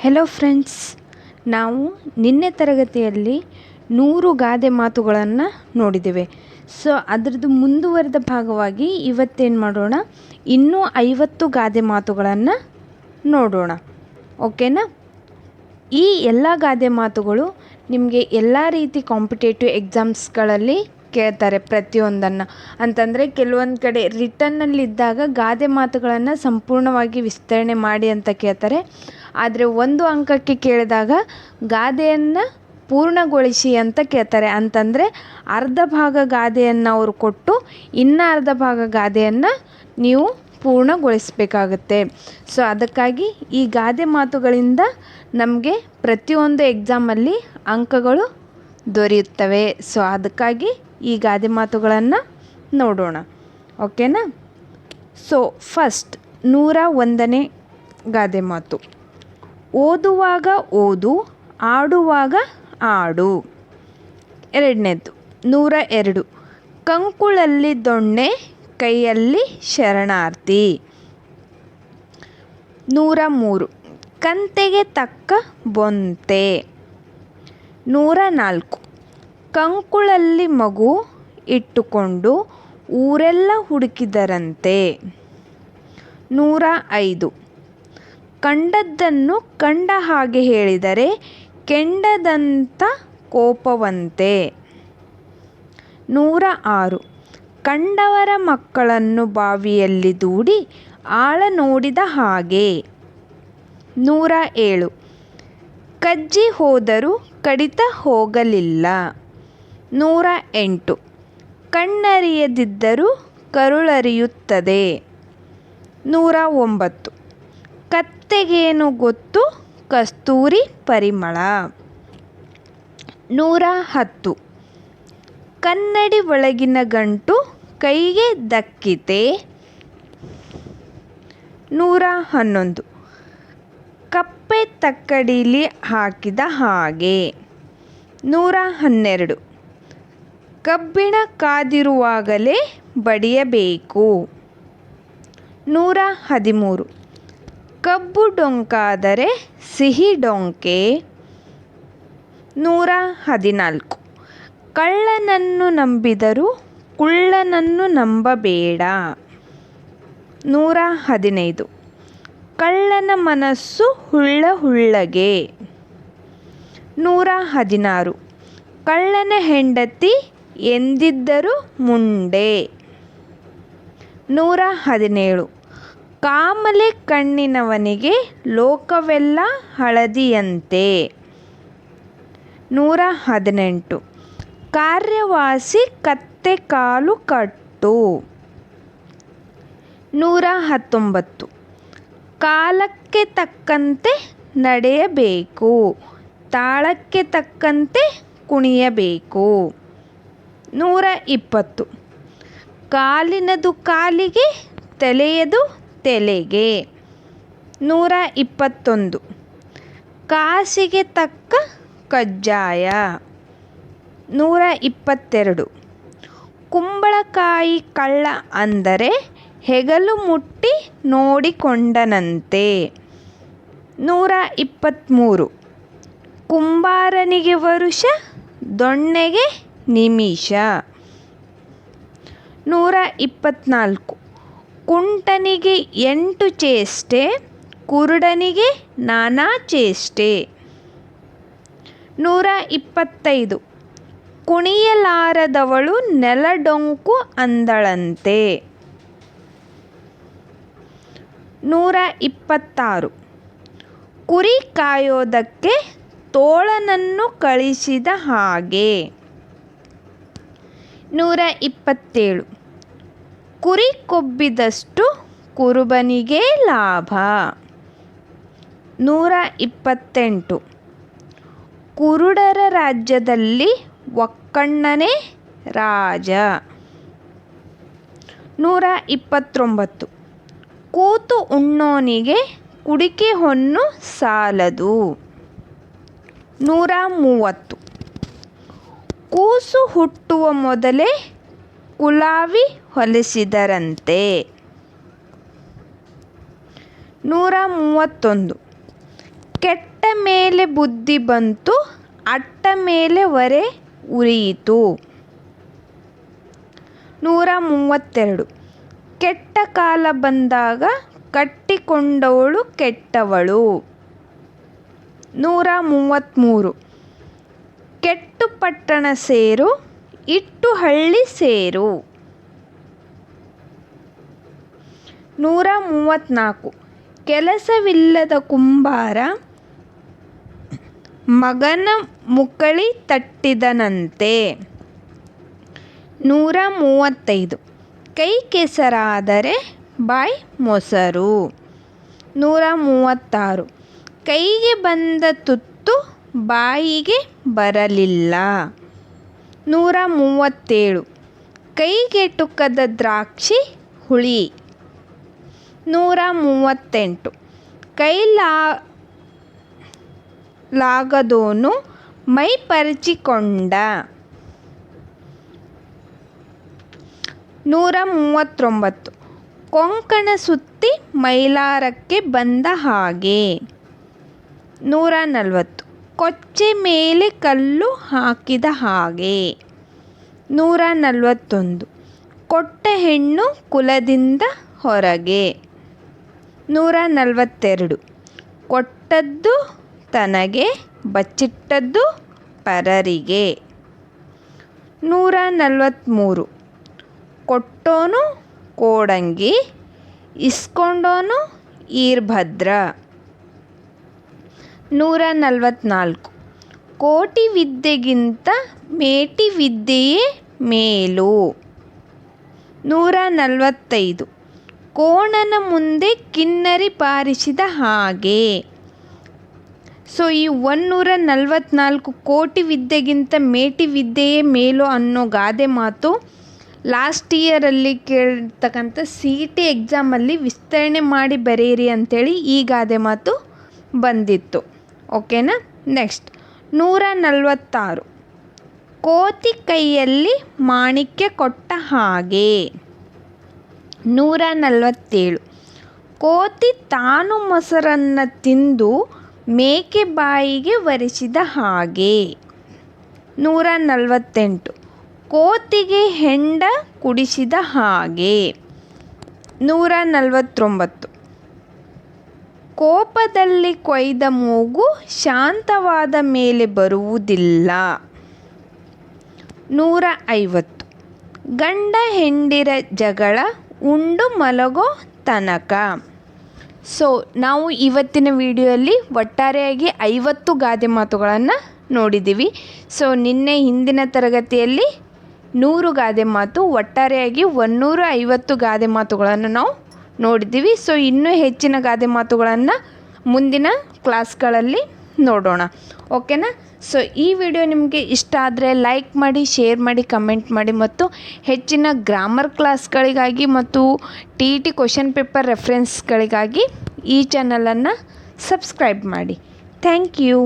Hello friends ನಾವು ನಿನ್ನೆ ತರಗತಿಯಲ್ಲಿ ನೂರು ಗಾದೆ ಮಾತುಗಳನ್ನು ನೋಡಿದ್ದೇವೆ. ಸೊ ಅದರದ್ದು ಮುಂದುವರೆದ ಭಾಗವಾಗಿ ಇವತ್ತೇನು ಮಾಡೋಣ? ಇನ್ನೂ ಐವತ್ತು ಗಾದೆ ಮಾತುಗಳನ್ನು ನೋಡೋಣ. ಓಕೆನಾ ಈ ಎಲ್ಲ ಗಾದೆ ಮಾತುಗಳು ನಿಮಗೆ ಎಲ್ಲ ರೀತಿ ಕಾಂಪಿಟೇಟಿವ್ ಎಕ್ಸಾಮ್ಸ್ಗಳಲ್ಲಿ ಕೇಳ್ತಾರೆ ಪ್ರತಿಯೊಂದನ್ನು. ಅಂತಂದರೆ ಕೆಲವೊಂದು ಕಡೆ ರಿಟರ್ನಲ್ಲಿದ್ದಾಗ ಗಾದೆ ಮಾತುಗಳನ್ನು ಸಂಪೂರ್ಣವಾಗಿ ವಿಸ್ತರಣೆ ಮಾಡಿ ಅಂತ ಕೇಳ್ತಾರೆ. ಆದರೆ ಒಂದು ಅಂಕಕ್ಕೆ ಕೇಳಿದಾಗ ಗಾದೆಯನ್ನು ಪೂರ್ಣಗೊಳಿಸಿ ಅಂತ ಕೇಳ್ತಾರೆ. ಅಂತಂದರೆ ಅರ್ಧ ಭಾಗ ಗಾದೆಯನ್ನು ಅವರು ಕೊಟ್ಟು ಇನ್ನು ಅರ್ಧ ಭಾಗ ಗಾದೆಯನ್ನು ನೀವು ಪೂರ್ಣಗೊಳಿಸಬೇಕಾಗತ್ತೆ. ಸೊ ಅದಕ್ಕಾಗಿ ಈ ಗಾದೆ ಮಾತುಗಳಿಂದ ನಮಗೆ ಪ್ರತಿಯೊಂದು ಎಕ್ಸಾಮಲ್ಲಿ ಅಂಕಗಳು ದೊರೆಯುತ್ತವೆ. ಸೊ ಅದಕ್ಕಾಗಿ ಈ ಗಾದೆ ಮಾತುಗಳನ್ನು ನೋಡೋಣ. ಓಕೆನಾ ಸೊ ಫಸ್ಟ್ ನೂರ ಒಂದನೇ ಗಾದೆ ಮಾತು. ಓದುವಾಗ ಓದು, ಆಡುವಾಗ ಆಡು. ಎರಡನೇದು ನೂರ ಎರಡು. ಕಂಕುಳಲ್ಲಿ ದೊಣ್ಣೆ, ಕೈಯಲ್ಲಿ ಶರಣಾರ್ಥಿ. ನೂರ ಮೂರು. ಕಂತೆಗೆ ತಕ್ಕ ಬೊಂತೆ. ನೂರ ನಾಲ್ಕು. ಕಂಕುಳಲ್ಲಿ ಮಗು ಇಟ್ಟುಕೊಂಡು ಊರೆಲ್ಲ ಹುಡುಕಿದರಂತೆ. ನೂರ ಐದು. ಕಂಡದ್ದನ್ನು ಕಂಡ ಹಾಗೆ ಹೇಳಿದರೆ ಕೆಂಡದಂಥ ಕೋಪವಂತೆ. ನೂರ ಆರು. ಕಂಡವರ ಮಕ್ಕಳನ್ನು ಬಾವಿಯಲ್ಲಿ ದೂಡಿ ಆಳ ನೋಡಿದ ಹಾಗೆ. ನೂರ ಏಳು. ಕಜ್ಜಿ ಹೋದರೂ ಕಡಿತ ಹೋಗಲಿಲ್ಲ. ನೂರ ಎಂಟು. ಕಣ್ಣರಿಯದಿದ್ದರೂ ಕರುಳರಿಯುತ್ತದೆ. ನೂರ ಒಂಬತ್ತು. ಕತ್ತೆಗೇನು ಗೊತ್ತು? ಕಸ್ತೂರಿ ಪರಿಮಳ. ನೂರ ಹತ್ತು. ಕನ್ನಡಿ ಒಳಗಿನ ಗಂಟು ಕೈಗೆ ದಕ್ಕಿತೆ. ನೂರ ಹನ್ನೊಂದು. ಕಪ್ಪೆ ತಕ್ಕಡಿಲಿ ಹಾಕಿದ ಹಾಗೆ. ನೂರ ಹನ್ನೆರಡು. ಕಬ್ಬಿಣ ಕಾದಿರುವಾಗಲೇ ಬಡಿಯಬೇಕು. ನೂರ ಹದಿಮೂರು. ಕಬ್ಬು ಡೊಂಕಾದರೆ ಸಿಹಿ ಡೊಂಕೆ ನೂರ ಹದಿನಾಲ್ಕು. ಕಳ್ಳನನ್ನು ನಂಬಿದರು ಕುಳ್ಳನನ್ನು ನಂಬಬೇಡ. ನೂರ ಹದಿನೈದು. ಕಳ್ಳನ ಮನಸ್ಸು ಹುಳ್ಳ ಹುಳ್ಳಗೆ. ನೂರ ಹದಿನಾರು. ಕಳ್ಳನ ಹೆಂಡತಿ ಎಂದಿದ್ದರು ಮುಂಡೆ. ನೂರ ಹದಿನೇಳು. ಕಾಮಲೆ ಕಣ್ಣಿನವನಿಗೆ ಲೋಕವೆಲ್ಲ ಹಳದಿಯಂತೆ. ನೂರ ಹದಿನೆಂಟು. ಕಾರ್ಯವಾಸಿ ಕತ್ತೆ ಕಾಲು ಕಟ್ಟು. ನೂರ ಹತ್ತೊಂಬತ್ತು. ಕಾಲಕ್ಕೆ ತಕ್ಕಂತೆ ನಡೆಯಬೇಕು. ತಾಳಕ್ಕೆ ತಕ್ಕಂತೆ ಕುಣಿಯಬೇಕು. ನೂರ ಇಪ್ಪತ್ತು. ಕಾಲಿನದು ಕಾಲಿಗೆ ತಲೆಯದು ತಲೆಗೆ. ನೂರ ಇಪ್ಪತ್ತೊಂದು. ಕಾಸಿಗೆ ತಕ್ಕ ಕಜ್ಜಾಯ. ನೂರ ಇಪ್ಪತ್ತೆರಡು. ಕುಂಬಳಕಾಯಿ ಕಳ್ಳ ಅಂದರೆ ಹೆಗಲು ಮುಟ್ಟಿ ನೋಡಿಕೊಂಡನಂತೆ. ನೂರ ಇಪ್ಪತ್ತ್ಮೂರು. ಕುಂಬಾರನಿಗೆ ವರುಷ, ದೊಣ್ಣೆಗೆ ನಿಮಿಷ. ನೂರ ಇಪ್ಪತ್ತ್ನಾಲ್ಕು. ಕುಂಟನಿಗೆ ಎಂಟು ಚೇಷ್ಟೆ, ಕುರುಡನಿಗೆ ನಾನಾ ಚೇಷ್ಟೆ. ನೂರ ಇಪ್ಪತ್ತೈದು. ಕುಣಿಯಲಾರದವಳು ನೆಲಡೊಂಕು ಅಂದಳಂತೆ. ನೂರ ಇಪ್ಪತ್ತಾರು. ಕುರಿ ಕಾಯೋದಕ್ಕೆ ತೋಳನನ್ನು ಕಳಿಸಿದ ಹಾಗೆ. ನೂರ ಇಪ್ಪತ್ತೇಳು. ಕುರಿ ಕೊಬ್ಬಿದಷ್ಟು ಕುರುಬನಿಗೆ ಲಾಭ. ನೂರ ಇಪ್ಪತ್ತೆಂಟು. ಕುರುಡರ ರಾಜ್ಯದಲ್ಲಿ ಒಕ್ಕಣ್ಣನೇ ರಾಜ. ನೂರ ಇಪ್ಪತ್ತೊಂಬತ್ತು. ಕೂತು ಉಣ್ಣೋನಿಗೆ ಕುಡಿಕೆ ಹೊನ್ನು ಸಾಲದು. ನೂರ ಮೂವತ್ತು. ಕೂಸು ಹುಟ್ಟುವ ಮೊದಲೇ ಕುಲಾವಿ ಹೊಲಿಸಿದರಂತೆ. ನೂರ ಮೂವತ್ತೊಂದು. ಕೆಟ್ಟ ಮೇಲೆ ಬುದ್ಧಿ ಬಂತು, ಅಟ್ಟ ಮೇಲೆ ಒರೆ ಉರಿಯಿತು. ನೂರ ಮೂವತ್ತೆರಡು. ಕೆಟ್ಟ ಕಾಲ ಬಂದಾಗ ಕಟ್ಟಿಕೊಂಡವಳು ಕೆಟ್ಟವಳು. ನೂರ ಮೂವತ್ತ್ಮೂರು ಕೆಟ್ಟು ಪಟ್ಟಣ ಸೇರು ಇಟ್ಟು ಹಳ್ಳಿ ಸೇರು. ನೂರ ಮೂವತ್ತ್ನಾಲ್ಕು ಕೆಲಸವಿಲ್ಲದ ಕುಂಬಾರ ಮಗನ ಮುಕಳಿ ತಟ್ಟಿದನಂತೆ. ನೂರ ಮೂವತ್ತೈದು. ಕೈ ಕೆಸರಾದರೆ ಬಾಯಿ ಮೊಸರು. ನೂರ ಮೂವತ್ತಾರು. ಕೈಗೆ ಬಂದ ತುತ್ತು ಬಾಯಿಗೆ ಬರಲಿಲ್ಲ. ನೂರ ಮೂವತ್ತೇಳು ಕೈಗೆಟುಕದ ದ್ರಾಕ್ಷಿ ಹುಳಿ. ನೂರ ಮೂವತ್ತೆಂಟು ಕೈಲಾ ಲಾಗದೋನು ಮೈ ಪರಚಿಕೊಂಡ. ನೂರ ಮೂವತ್ತೊಂಬತ್ತು ಕೊಂಕಣ ಸುತ್ತಿ ಮೈಲಾರಕ್ಕೆ ಬಂದ ಹಾಗೆ. ನೂರ ನಲವತ್ತು ಕೊಚ್ಚೆ ಮೇಲೆ ಕಲ್ಲು ಹಾಕಿದ ಹಾಗೆ. ನೂರ ನಲವತ್ತೊಂದು. ಕೊಟ್ಟ ಹೆಣ್ಣು ಕುಲದಿಂದ ಹೊರಗೆ. ನೂರ ನಲವತ್ತೆರಡು. ಕೊಟ್ಟದ್ದು ತನಗೆ, ಬಚ್ಚಿಟ್ಟದ್ದು ಪರರಿಗೆ. ನೂರ ನಲವತ್ತ್ಮೂರು ಕೊಟ್ಟೋನು ಕೋಡಂಗಿ, ಇಸ್ಕೊಂಡೋನು ಈರ್ಭದ್ರ. ನೂರ ನಲವತ್ತ್ನಾಲ್ಕು ಕೋಟಿ ವಿದ್ಯೆಗಿಂತ ಮೇಟಿ ವಿದ್ಯೆಯೇ ಮೇಲು. ನೂರ ನಲವತ್ತೈದು ಕೋಣನ ಮುಂದೆ ಕಿನ್ನರಿ ಪಾರಿಸಿದ ಹಾಗೆ. ಸೊ, ಈ ಒನ್ನೂರ ನಲವತ್ತ್ನಾಲ್ಕು ಕೋಟಿ ವಿದ್ಯೆಗಿಂತ ಮೇಟಿ ವಿದ್ಯೆಯೇ ಮೇಲು ಅನ್ನೋ ಗಾದೆ ಮಾತು ಲಾಸ್ಟ್ ಇಯರಲ್ಲಿ ಕೇಳ್ತಕ್ಕಂಥ ಸಿ ಇ ಟಿ ಎಕ್ಸಾಮಲ್ಲಿ ವಿಸ್ತರಣೆ ಮಾಡಿ ಬರೆಯಿರಿ ಅಂಥೇಳಿ ಈ ಗಾದೆ ಮಾತು ಬಂದಿತ್ತು. ಓಕೆನಾ? ನೆಕ್ಸ್ಟ್ ನೂರ ನಲವತ್ತಾರು ಕೋತಿ ಕೈಯಲ್ಲಿ ಮಾಣಿಕ್ಯ ಕೊಟ್ಟ ಹಾಗೆ. ನೂರ ನಲವತ್ತೇಳು ಕೋತಿ ತಾನು ಮೊಸರನ್ನು ತಿಂದು ಮೇಕೆ ಬಾಯಿಗೆ ಒರೆಸಿದ ಹಾಗೆ. ನೂರ ನಲವತ್ತೆಂಟು ಕೋತಿಗೆ ಹೆಂಡ ಕುಡಿಸಿದ ಹಾಗೆ. ನೂರ ನಲವತ್ತೊಂಬತ್ತು ಕೋಪದಲ್ಲಿ ಕೊಯ್ದ ಮೂಗು ಶಾಂತವಾದ ಮೇಲೆ ಬರುವುದಿಲ್ಲ. ನೂರ ಐವತ್ತು. ಗಂಡ ಹೆಂಡಿರ ಜಗಳ ಉಂಡು ಮಲಗೋ ತನಕ. ಸೊ ನಾವು ಇವತ್ತಿನ ವಿಡಿಯೋಲ್ಲಿ ಒಟ್ಟಾರೆಯಾಗಿ ಐವತ್ತು ಗಾದೆ ಮಾತುಗಳನ್ನು ನೋಡಿದ್ದೀವಿ ಸೊ ನಿನ್ನೆ ಹಿಂದಿನ ತರಗತಿಯಲ್ಲಿ ನೂರು ಗಾದೆ ಮಾತು, ಒಟ್ಟಾರೆಯಾಗಿ ಒನ್ನೂರ ಐವತ್ತು ಗಾದೆ ಮಾತುಗಳನ್ನು ನಾವು ನೋಡಿದ್ದೀವಿ. ಸೊ ಇನ್ನೂ ಹೆಚ್ಚಿನ ಗಾದೆ ಮಾತುಗಳನ್ನು ಮುಂದಿನ ಕ್ಲಾಸ್ಗಳಲ್ಲಿ ನೋಡೋಣ. ಓಕೆನಾ ಸೊ ಈ ವಿಡಿಯೋ ನಿಮಗೆ ಇಷ್ಟ ಆದರೆ ಲೈಕ್ ಮಾಡಿ ಶೇರ್ ಮಾಡಿ ಕಮೆಂಟ್ ಮಾಡಿ ಮತ್ತು ಹೆಚ್ಚಿನ ಗ್ರಾಮರ್ ಕ್ಲಾಸ್ಗಳಿಗಾಗಿ ಮತ್ತು T E T question paper ರೆಫರೆನ್ಸ್ಗಳಿಗಾಗಿ ಈ ಚಾನಲನ್ನು ಸಬ್ಸ್ಕ್ರೈಬ್ ಮಾಡಿ. Thank you